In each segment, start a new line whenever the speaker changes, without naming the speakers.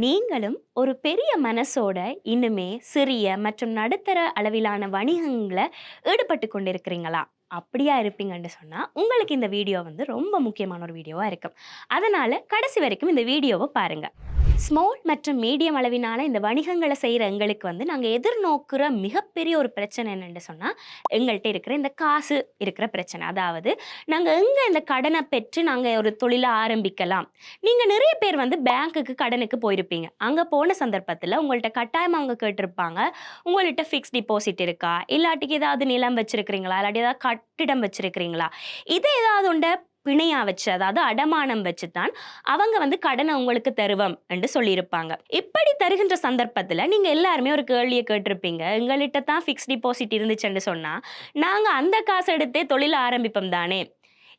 நீங்களும் ஒரு பெரிய மனசோட இன்னுமே சிறிய மற்றும் நடுத்தர அளவிலான வணிகங்களை ஈடுபட்டு கொண்டிருக்கிறீங்களா? அப்படியா இருப்பீங்கன்னு சொன்னால் உங்களுக்கு இந்த வீடியோ வந்து ரொம்ப முக்கியமான ஒரு வீடியோவாக இருக்கும். அதனால் கடைசி வரைக்கும் இந்த வீடியோவை பாருங்கள் ஸ்மால் மற்றும் மீடியம் அளவினால இந்த வணிகங்களை செய்கிற எங்களுக்கு வந்து நாங்கள் எதிர்நோக்குற மிகப்பெரிய ஒரு பிரச்சனை என்னென்னு சொன்னால் எங்கள்கிட்ட இருக்கிற இந்த காசு இருக்கிற பிரச்சனை. அதாவது நாங்கள் எங்கே இந்த கடனை பெற்று நாங்கள் ஒரு தொழிலை ஆரம்பிக்கலாம். நீங்கள் நிறைய பேர் வந்து பேங்க்குக்கு கடனுக்கு போயிருப்பீங்க. அங்கே போன சந்தர்ப்பத்தில் உங்கள்கிட்ட கட்டாயம் அவங்க கேட்டிருப்பாங்க. உங்கள்கிட்ட ஃபிக்ஸ் டிபாசிட் இருக்கா? இல்லாட்டிக்கு ஏதாவது நிலம் வச்சுருக்கிறீங்களா? இல்லாட்டி ஏதாவது கட்டிடம் வச்சிருக்கிறீங்களா? இது ஏதாவது உண்ட? பிணையா வச்சு அதாவது அடமானம் வச்சு தான் அவங்க வந்து கடனை உங்களுக்கு தருவோம் என்று சொல்லியிருப்பாங்க. இப்படி தருகின்ற சந்தர்ப்பத்தில் நீங்கள் எல்லாருமே ஒரு கேள்வியை கேட்டிருப்பீங்க. எங்கள்கிட்ட தான் ஃபிக்ஸ் டிபாசிட் இருந்துச்சுன்னு சொன்னால் நாங்கள் அந்த காசு எடுத்தே தொழில் ஆரம்பிப்போம் தானே.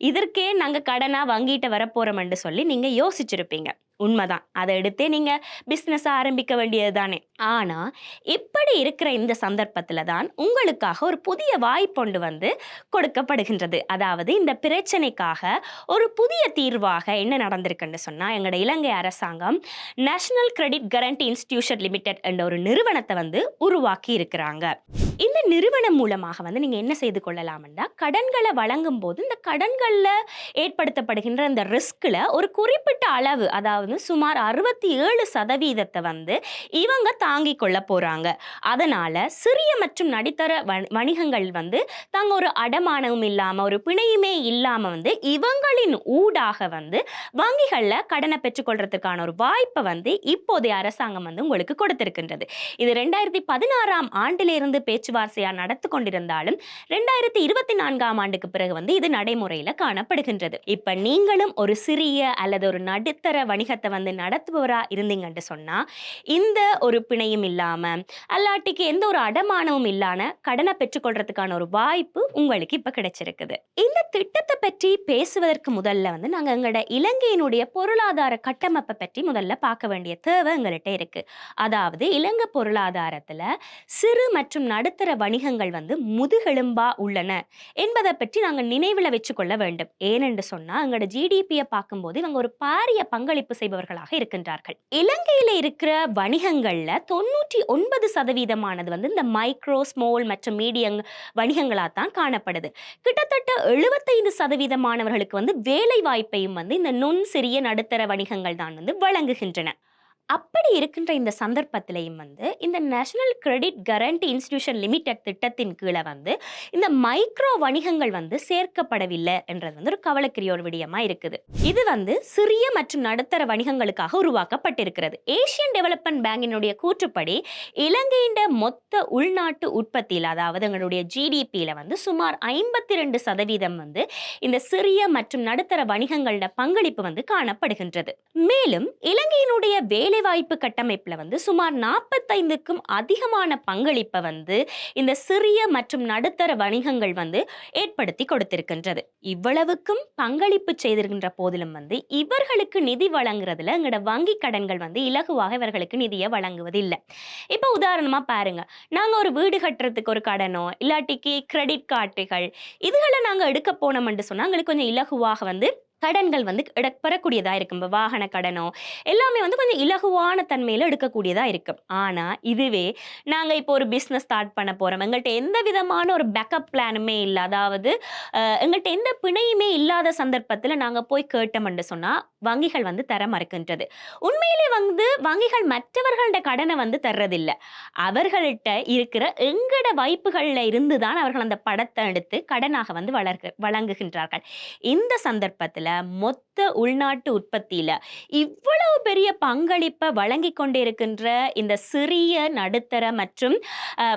இதற்கே நாங்கள் கடனாக வாங்கிட்டு வரப்போகிறோம்னு சொல்லி நீங்கள் யோசிச்சிருப்பீங்க. உண்மைதான். அதை எடுத்தே நீங்கள் பிஸ்னஸ் ஆரம்பிக்க வேண்டியது தானே ஆனால் இப்படி இருக்கிற இந்த சந்தர்ப்பத்தில் தான் உங்களுக்காக ஒரு புதிய வாய்ப்பொண்டு வந்து கொடுக்கப்படுகின்றது. அதாவது இந்த பிரச்சனைக்காக ஒரு புதிய தீர்வாக என்ன நடந்திருக்குன்னு சொன்னால் எங்களோட இலங்கை அரசாங்கம் national credit guarantee institution limited என்ற ஒரு நிறுவனத்தை வந்து உருவாக்கி இருக்கிறாங்க. இந்த நிறுவனம் மூலமாக வந்து நீங்கள் என்ன செய்து கொள்ளலாம்னா கடன்களை வழங்கும் போது இந்த கடன்களில் ஏற்படுத்தப்படுகின்ற இந்த ரிஸ்கில் ஒரு குறிப்பிட்ட அளவு அதாவது சுமார் அறுபத்தி ஏழு சதவீதத்தை வந்து இவங்க தாங்கிக் கொள்ள போகிறாங்க அதனால் சிறிய மற்றும் நடுத்தர வணிகங்கள் வந்து தாங்க ஒரு அடமானமும் இல்லாமல் ஒரு பிணையுமே இல்லாமல் வந்து இவங்களின் ஊடாக வந்து வங்கிகளில் கடனை பெற்றுக்கொள்றதுக்கான ஒரு வாய்ப்பை வந்து இப்போதைய அரசாங்கம் வந்து உங்களுக்கு கொடுத்திருக்கின்றது. இது ரெண்டாயிரத்தி பதினாறாம் ஆண்டிலிருந்து பேச்சுவார்த்தையாக நடத்து கொண்டிருந்தாலும் ரெண்டாயிரத்தி இருபத்தி நான்காம் ஆண்டுக்கு பிறகு வந்து இது நடைமுறையில் காணப்படுகின்றது. இப்போ நீங்களும் ஒரு சிறிய அல்லது ஒரு நடுத்தர வணிகத்தை வந்து நடத்துபவராக இருந்தீங்கன்னு சொன்னால் இந்த ஒரு பிணையும் இல்லாமல் அல்லாட்டிக்கு எந்த ஒரு அடமானமும் இல்லாம கடனை பெற்றுக்கொள்றதுக்கான ஒரு வாய்ப்பு உங்களுக்கு இப்போ கிடைச்சிருக்குது. இந்த திட்டத்தை பற்றி பேசுவதற்கு முதல்ல வந்து நாங்கள் எங்களோட இலங்கையினுடைய பொருளாதார கட்டமைப்பை பற்றி முதல்ல பார்க்க வேண்டிய தேவை எங்கள்கிட்ட இருக்கு. அதாவது இலங்கை பொருளாதாரத்துல சிறு மற்றும் நடுத்தர வணிகங்கள் வந்து முதுகெலும்பா உள்ளன என்பதை பற்றி நாங்கள் நினைவில் வச்சுக்கொள்ள வேண்டும். ஏனென்று சொன்னால் எங்களோட ஜிடிபியை பார்க்கும்போது இவங்க ஒரு பாரிய பங்களிப்பு செய்பவர்களாக இருக்கின்றார்கள். இலங்கையில் இருக்கிற வணிகங்களில் தொண்ணூற்றி ஒன்பது சதவீதமானது வந்து இந்த மைக்ரோ ஸ்மால் மற்றும் மீடியம் வணிகங்களாக தான் காணப்படுது. கிட்டத்தட்ட எழுபத்தைந்து சதவீதமானவர்களுக்கு வந்து வேலை வாய்ப்பையும் வந்து இந்த நுண் சிறிய நடுத்தர வணிகங்கள் தான் வந்து வழங்குகின்றன. அப்படி இருக்கின்ற இந்த சந்தர்ப்பத்திலையும் வந்து இந்த national credit guarantee institution limited திட்டத்தின் கீழே வந்து இந்த மைக்ரோ வணிகங்கள் வந்து சேர்க்கப்படவில்லை என்றது வந்து ஒரு கவலைக்குரிய ஒரு விடயமாக இருக்குது. இது வந்து சிறிய மற்றும் நடுத்தர வணிகங்களுக்காக உருவாக்கப்பட்டிருக்கிறது. ஏசியன் டெவலப்மெண்ட் பேங்கினுடைய கூற்றுப்படி இலங்கையின் மொத்த உள்நாட்டு உற்பத்தியில் அதாவது எங்களுடைய ஜிடிபியில் வந்து சுமார் ஐம்பத்தி ரெண்டு சதவீதம் வந்து இந்த சிறிய மற்றும் நடுத்தர வணிகங்களோட பங்களிப்பு வந்து காணப்படுகின்றது. மேலும் இலங்கையினுடைய வேலை வேலைவாய்ப்பு கட்டமைப்பில் வந்து சுமார் நாற்பத்தைந்துக்கும் அதிகமான பங்களிப்பை வந்து இந்த சிறிய மற்றும் நடுத்தர வணிகங்கள் வந்து ஏற்படுத்தி கொடுத்திருக்கின்றது. இவ்வளவுக்கும் பங்களிப்பு செய்திருக்கின்ற போதிலும் வந்து இவர்களுக்கு நிதி வழங்குறதுல எங்களோட வங்கி கடன்கள் வந்து இலகுவாக இவர்களுக்கு நிதியை வழங்குவதில்லை. இப்போ உதாரணமாக பாருங்க. நாங்கள் ஒரு வீடு கட்டுறதுக்கு ஒரு கடனோ இல்லாட்டிக்கு கிரெடிட் கார்டுகள் இதுகளை நாங்கள் எடுக்க போனோம்னு சொன்னால் எங்களுக்கு கொஞ்சம் இலகுவாக வந்து கடன்கள் வந்து எட பெறக்கூடியதாக இருக்கும். இப்போ வாகன கடனோ எல்லாமே வந்து கொஞ்சம் இலகுவான தன்மையில் எடுக்கக்கூடியதாக இருக்கும். ஆனால் இதுவே நாங்கள் இப்போ ஒரு பிஸ்னஸ் ஸ்டார்ட் பண்ண போகிறோம் எங்கள்கிட்ட எந்த விதமான ஒரு பேக்கப் பிளானுமே இல்லை. அதாவது எங்கள்கிட்ட எந்த பிணையுமே இல்லாத சந்தர்ப்பத்தில் நாங்கள் போய் கேட்டோம்னு சொன்னால் வங்கிகள் வந்து தர மறுக்கின்றது. உண்மையிலே வந்து வங்கிகள் மற்றவர்களோட கடனை வந்து தர்றதில்லை. அவர்கள்ட்ட இருக்கிற எங்கட வாய்ப்புகளில் இருந்து தான் அவர்கள் அந்த படத்தை எடுத்து கடனாக வந்து வளர்க்க வழங்குகின்றார்கள். இந்த சந்தர்ப்பத்தில் மொத்த உள்நாட்டு உற்பத்தியில் இவ்வளவு பெரிய பங்களிப்பை வழங்கி கொண்டிருக்கின்ற இந்த சிறிய நடுத்தர மற்றும்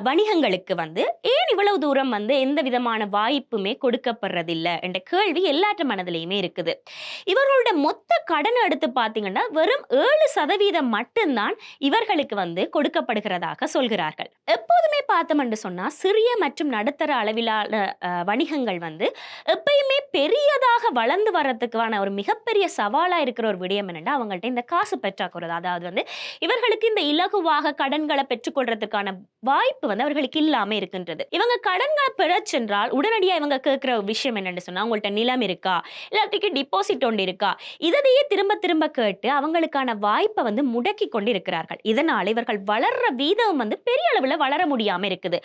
வணிகங்களுக்கு வந்து ஏன் இவ்வளவு தூரம் வந்து எந்த விதமான வாய்ப்புமே கொடுக்கப்படுறதில்லை என்ற கேள்வி எல்லாற்ற மனதிலையுமே இருக்குது. இவர்களோட மொத்த கடன் எடுத்து பார்த்தீங்கன்னா வெறும் ஏழு சதவீதம் மட்டும்தான் இவர்களுக்கு வந்து கொடுக்கப்படுகிறதாக சொல்கிறார்கள். எப்போதுமே பார்த்தோம்னு சொன்னா சிறிய மற்றும் நடுத்தர அளவிலான வணிகங்கள் வந்து எப்பயுமே பெரியதாக வளர்ந்து வர்றதுக்கான ஒரு மிகப்பெரிய சவாலா இருக்கிற ஒரு விடயம் என்னென்னா அவங்கள்ட்ட இந்த காசு பெற்றாக்குறது அதாவது வந்து இவர்களுக்கு இந்த இலகுவாக கடன்களை பெற்றுக்கொள்றதுக்கான வாய்ப்பு வந்து அவர்களுக்கு இல்லாமல் இருக்கின்றது. இவங்க கடன்களை பெற சென்றால் உடனடியாக இவங்க கேட்குற விஷயம் என்னென்னு சொன்னா அவங்கள்ட்ட நிலம் இருக்கா? இல்லாட்டிக்கு டிபாசிட் ஒன்று இருக்கா? இதையே திரும்ப திரும்ப கேட்டு அவங்களுக்கான வாய்ப்பை வந்து முடக்கி கொண்டிருக்கிறார்கள். இதனால் இவர்கள் வளர்ற வீதம் வந்து பெரிய அளவில் வளர முடியாம இருக்குது.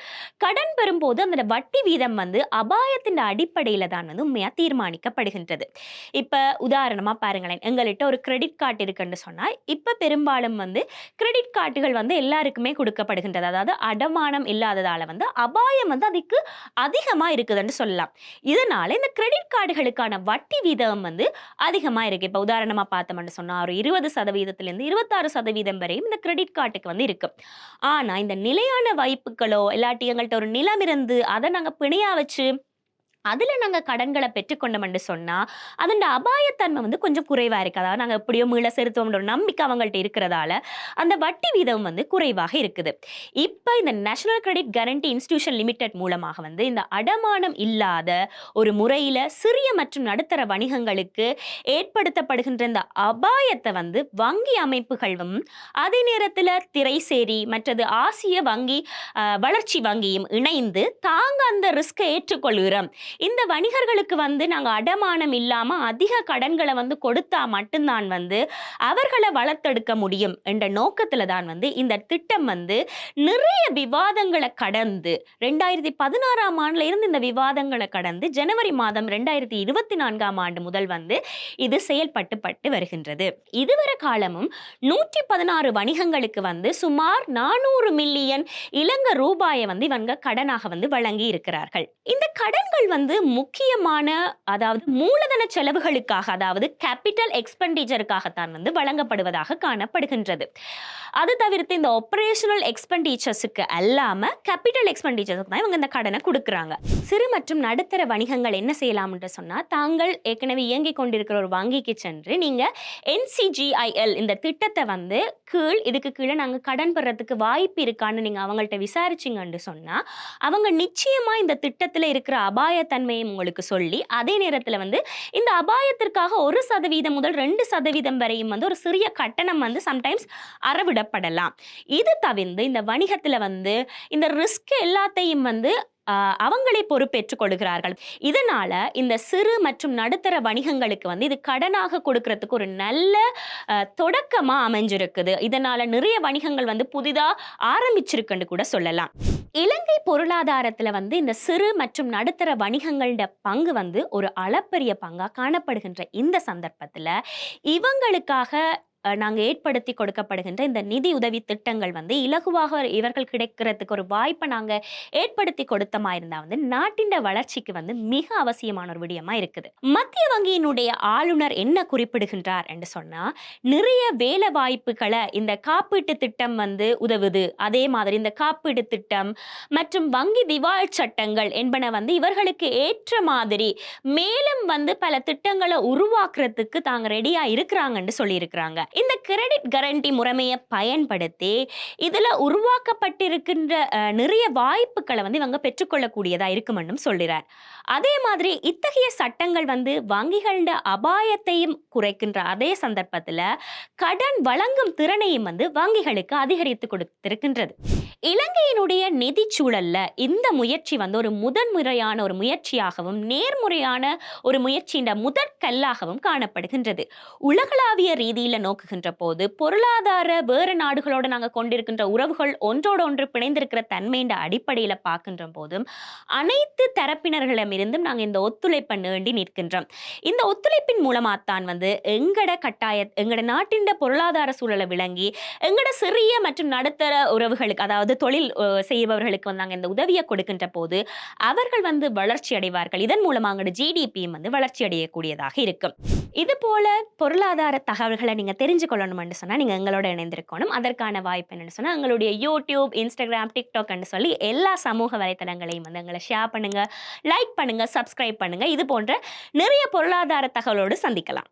கடன் பெறும்போது அந்த வட்டி வீதம் வந்து அபாயத்தின் அடிப்படையில தான் வந்து உண்மையாக தீர்மானிக்கப்படுகின்றது. இப்ப உதாரணமா பாருங்களேன். எங்கள்கிட்ட ஒரு கிரெடிட் கார்டு இருக்குன்னு சொன்னால் இப்போ பெரும்பாலும் வந்து கிரெடிட் கார்டுகள் வந்து எல்லாருக்குமே கொடுக்கப்படுகின்றது. அதாவது அடமானம் இல்லாததால வந்து அபாயம் வந்து அதுக்கு அதிகமா இருக்குதுன்னு சொல்லலாம். இதனால இந்த கிரெடிட் கார்டுகளுக்கான வட்டி வீதம் வந்து அதிகமா இருக்கு. இப்போ உதாரணமாக பார்த்தோம்னு சொன்னால் ஒரு இருபது சதவீதத்துலேருந்து இருபத்தாறு சதவீதம் வரையும் இந்த கிரெடிட் கார்டுக்கு வந்து இருக்குது ஆனால் இந்த நிலையான வாய்ப்புகளோ இல்லாட்டி எங்கள்கிட்ட ஒரு நிலம் இருந்து அதை நாங்கள் பிணையாக வச்சு அதில் நாங்கள் கடன்களை பெற்றுக்கொண்டோம்னு சொன்னால் அதோட அபாயத்தன்மை வந்து கொஞ்சம் குறைவாக இருக்குது அதாவது நாங்கள் எப்படியோ மீள செலுத்துவோம்ன்ற நம்பிக்கை அவங்கள்ட்ட இருக்கிறதால அந்த வட்டி வீதம் வந்து குறைவாக இருக்குது. இப்போ இந்த national credit guarantee institution limited மூலமாக வந்து இந்த அடமானம் இல்லாத ஒரு முறையில் சிறிய மற்றும் நடுத்தர வணிகங்களுக்கு ஏற்படுத்தப்படுகின்ற இந்த அபாயத்தை வந்து வங்கி அமைப்புகளும் அதே நேரத்தில் திரைசேரி மற்றது ஆசிய வங்கி வளர்ச்சி வங்கியும் இணைந்து தாங்க அந்த ரிஸ்கை ஏற்றுக்கொள்கிறோம். இந்த வணிகர்களுக்கு வந்து நாங்கள் அடமானம் இல்லாமல் அதிக கடன்களை வந்து கொடுத்தா மட்டும்தான் வந்து அவர்களை வளர்த்தெடுக்க முடியும் என்ற நோக்கத்தில் தான் வந்து இந்த திட்டம் வந்து நிறைய விவாதங்களை கடந்து ரெண்டாயிரத்தி பதினாறாம் ஆண்டுல இருந்து இந்த விவாதங்களை கடந்து ஜனவரி மாதம் ரெண்டாயிரத்தி இருபத்தி நான்காம் ஆண்டு முதல் வந்து இது செயல்பட்டு பட்டு வருகின்றது. இதுவரை காலமும் நூற்றி பதினாறு வணிகங்களுக்கு வந்து சுமார் நானூறு மில்லியன் இலங்கை ரூபாயை வந்து இவங்க கடனாக வந்து வழங்கி இருக்கிறார்கள் இந்த கடன்கள் வந்து வந்து முக்கியமான அதாவது மூலதன செலவுகளுக்காக அதாவது கேபிட்டல் எக்ஸ்பெண்டிச்சருக்காகத்தான் வந்து வழங்கப்படுவதாக காணப்படுகின்றது. அது தவிர்த்து இந்த ஆப்ரேஷனல் எக்ஸ்பெண்டிச்சர்ஸுக்கு அல்லாமல் கேபிட்டல் எக்ஸ்பெண்டிச்சர்ஸுக்கு தான் இவங்க இந்த கடனை கொடுக்குறாங்க. சிறு மற்றும் நடுத்தர வணிகங்கள் என்ன செய்யலாம்னு சொன்னால் தாங்கள் ஏற்கனவே இயங்கிக் கொண்டிருக்கிற ஒரு வங்கிக்கு சென்று நீங்கள் என்சிஜிஐஎல் இந்த திட்டத்தை வந்து கீழ் இதுக்கு கீழே நாங்கள் கடன் பெறத்துக்கு வாய்ப்பு இருக்கான்னு நீங்கள் அவங்கள்ட்ட விசாரிச்சிங்கன்னு சொன்னால் அவங்க நிச்சயமாக இந்த திட்டத்தில் இருக்கிற அபாயத்தை தன்மையும் உங்களுக்கு சொல்லி அதே நேரத்தில் வந்து இந்த அபாயத்திற்காக ஒரு சதவீதம் முதல் ரெண்டு சதவீதம் வரையும் வந்து ஒரு சிறிய கட்டணம் வந்து சம்டைம்ஸ் அறவிடப்படலாம். இது தவிர்த்து இந்த வணிகத்தில் வந்து இந்த ரிஸ்க் எல்லாத்தையும் வந்து அவங்களே பொறுப்பேற்றுக் கொள்கிறார்கள். இதனால இந்த சிறு மற்றும் நடுத்தர வணிகங்களுக்கு வந்து இது கடனாக கொடுக்கறதுக்கு ஒரு நல்ல தொடக்கமாக தொடக்கமா அமைஞ்சிருக்குது. இதனால நிறைய வணிகங்கள் வந்து புதிதா ஆரம்பிச்சிருக்குன்னு கூட சொல்லலாம். இலங்கை பொருளாதாரத்துல வந்து இந்த சிறு மற்றும் நடுத்தர வணிகங்களோட பங்கு வந்து ஒரு அளப்பரிய பங்கா காணப்படுகின்ற இந்த சந்தர்ப்பத்துல இவங்களுக்காக நாங்கள் ஏற்படுத்தி கொடுக்கப்படுகின்ற இந்த நிதி உதவி திட்டங்கள் வந்து இலகுவாக இவர்கள் கிடைக்கிறதுக்கு ஒரு வாய்ப்பை நாங்கள் ஏற்படுத்தி கொடுத்தமா இருந்தால் வந்து நாட்டின் வளர்ச்சிக்கு வந்து மிக அவசியமான ஒரு விடயமா இருக்குது. மத்திய வங்கியினுடைய ஆளுநர் என்ன குறிப்பிடுகின்றார் என்று சொன்னால் நிறைய வேலை வாய்ப்புகளை இந்த காப்பீட்டு திட்டம் வந்து உதவுது. அதே மாதிரி இந்த காப்பீடு திட்டம் மற்றும் வங்கி திவால் சட்டங்கள் என்பன வந்து இவர்களுக்கு ஏற்ற மாதிரி மேலும் வந்து பல திட்டங்களை உருவாக்குறதுக்கு தாங்க ரெடியாக இருக்கிறாங்கன்னு சொல்லியிருக்கிறாங்க. இந்த கிரெடிட் கரண்டி முறைமையை பயன்படுத்தி இதில் உருவாக்கப்பட்டிருக்கின்ற நிறைய வாய்ப்புகளை வந்து இவங்க பெற்றுக்கொள்ளக்கூடியதாக இருக்குமென்னும் சொல்கிறார் அதே மாதிரி இத்தகைய சட்டங்கள் வந்து வங்கிகளோட அபாயத்தையும் குறைக்கின்ற அதே சந்தர்ப்பத்தில் கடன் வழங்கும் திறனையும் வந்து வங்கிகளுக்கு அதிகரித்து கொடுத்திருக்கின்றது. இலங்கையினுடைய நிதி சூழல்ல இந்த முயற்சி வந்து ஒரு முதன்முறையான ஒரு முயற்சியாகவும் நேர்முறையான ஒரு முயற்சியின் முதற்கல்லாகவும் காணப்படுகின்றது. உலகளாவிய ரீதியில நோக்குகின்ற போது பொருளாதார வேறு நாடுகளோட நாங்க கொண்டிருக்கின்ற உறவுகள் ஒன்றோடு ஒன்று பிணைந்திருக்கிற தன்மையின் அடிப்படையில பார்க்கின்ற போதும் அனைத்து தரப்பினர்களிடமிருந்தும் நாங்க இந்த ஒத்துழைப்பை நீண்டி நிற்கின்றோம். இந்த ஒத்துழைப்பின் மூலமாகத்தான் வந்து எங்கட கட்டாய எங்கட நாட்டின் பொருளாதார சூழலை விளங்கி எங்கட சிறிய மற்றும் நடுத்தர உறவுகளுக்கு அதாவது தொழில் செய்பவர்களுக்கு வந்து நாங்கள் இந்த உதவியை கொடுக்கின்ற போது அவர்கள் வந்து வளர்ச்சி அடைவார்கள். இதன் மூலமாக அவங்களோட ஜிடிபியும் வந்து வளர்ச்சி அடையக்கூடியதாக இருக்கும். இது போல பொருளாதார தகவல்களை நீங்கள் தெரிஞ்சுக்கொள்ளணும்னு சொன்னால் நீங்கள் எங்களோட இணைந்திருக்கணும். அதற்கான வாய்ப்பு என்னென்னு சொன்னால் எங்களுடைய யூடியூப் இன்ஸ்டாகிராம் டிக்டாக்னு சொல்லி எல்லா சமூக வலைத்தளங்களையும் வந்து எங்களை ஷேர் பண்ணுங்கள் லைக் பண்ணுங்கள் சப்ஸ்கிரைப் பண்ணுங்கள் இது போன்ற நிறைய பொருளாதார தகவலோடு சந்திக்கலாம்.